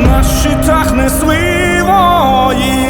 на щитах несли вої,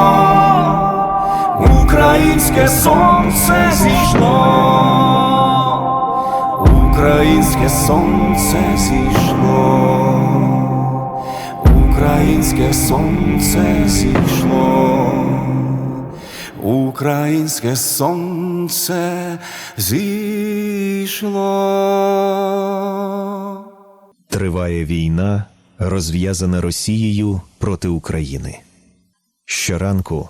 українське сонце зійшло, українське сонце зійшло, українське сонце зійшло. Українське сонце зійшло. Триває війна, розв'язана Росією проти України. Щоранку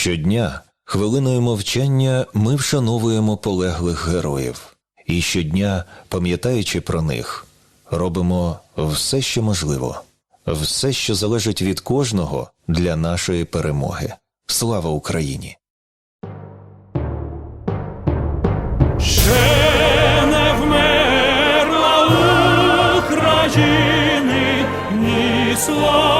Щодня хвилиною мовчання ми вшановуємо полеглих героїв, і щодня, пам'ятаючи про них, робимо все, що можливо, все, що залежить від кожного для нашої перемоги. Слава Україні! Ще не вмерла України ні слава,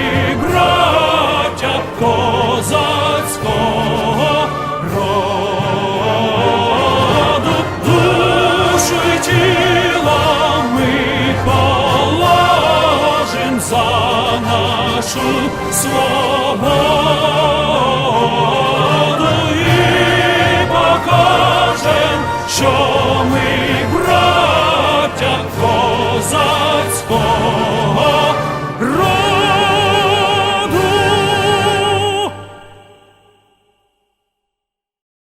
за свободу.